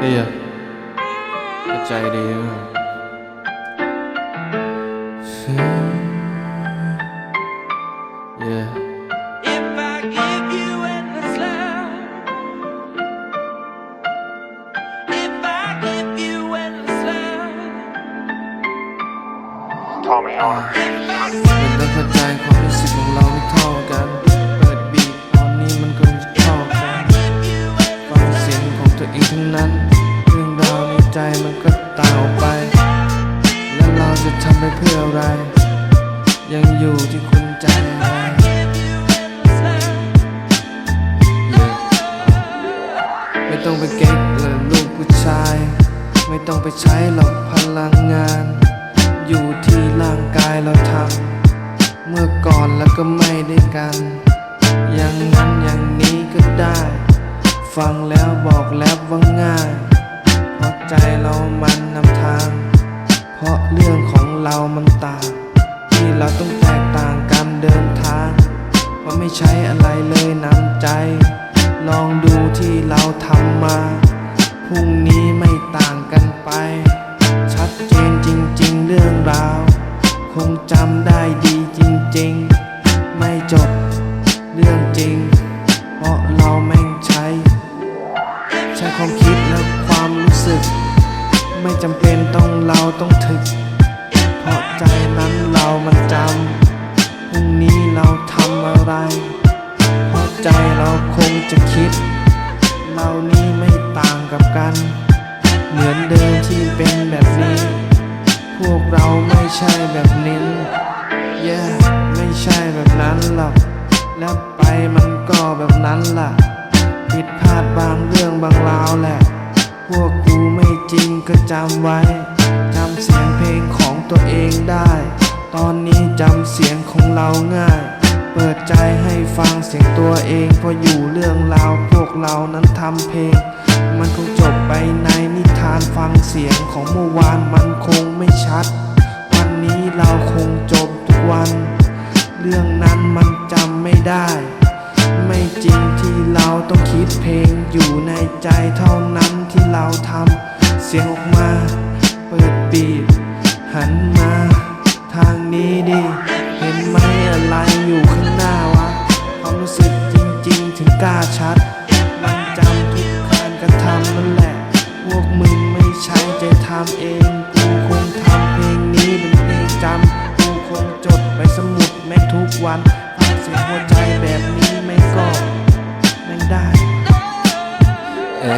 เฮียก็ใจดีมาก Yeah If I give you endless love, if I give you endless love, Tommy on. if I มันต้องเข้าใจความรู้สึกของเราไม่เท่ากัน อยู่ที่คุณใจอะไรไม่ต้องไปเก๊กเลยลูกผู้ชาย ไม่ต้องไปใช้หรอกพลังงาน อยู่ที่ร่างกายเราทำเมื่อก่อนแล้วก็ไม่ได้กัน อย่างนั้นอย่างนี้ก็ได้ ฟังแล้วบอกแล้วว่าง่ายเพราะใจเรามันนำทาง เพราะเรื่องของเรามันต่าง ใช้อะไรเลยนำใจ ลองดูที่เราทำมา พรุ่งนี้ไม่ต่างกันไป ชัดเจนจริง ๆ เรื่องราว คงจำได้ดีจริง ๆ ไม่จบเรื่องจริง เพราะเราแม่งใช้ ใช้ความคิดและความรู้สึก ไม่จำเป็นต้องเราต้องถึก เราะใจเราคงจะคิดเรานี้ไม่ต่างกับกัน เหมือนเดิมที่เป็นแบบนี้ พวกเราไม่ใช่แบบนี้แย่ไม่ใช่แบบนั้นหรอกแล้วไปมันก็แบบนั้นล่ะ ผิดพลาดบางเรื่องบางราวแหละ พวกกูไม่จริงก็จำไว้ จำเสียงเพลงของตัวเองได้ ตอนนี้จำเสียงของเราง่าย ปิดใจให้ฟังเสียงตัวเองพออยู่เรื่องราวพวกเรานั้นทำเพลง มันคงจบไปในนิทานฟังเสียงของเมื่อวานมันคงไม่ชัด วันนี้เราคงจบทุกวัน เรื่องนั้นมันจำไม่ได้ ไม่จริงที่เราต้องคิดเพลงอยู่ในใจเท่านั้นที่เราทำเสียงออกมา เปิดบีทหันมา ทางนี้ดิ ชัด มันจำทุกการกระทำนั่นแหละ พวกมึงไม่ใช่ใจทำเอง กูคงทำเพลงนี้เป็นเพลงจำ กูคงจดไปสมุดแม่ทุกวันฟังเสียงหัวใจแบบนี้ไม่ก็ไม่ได้ เอ๊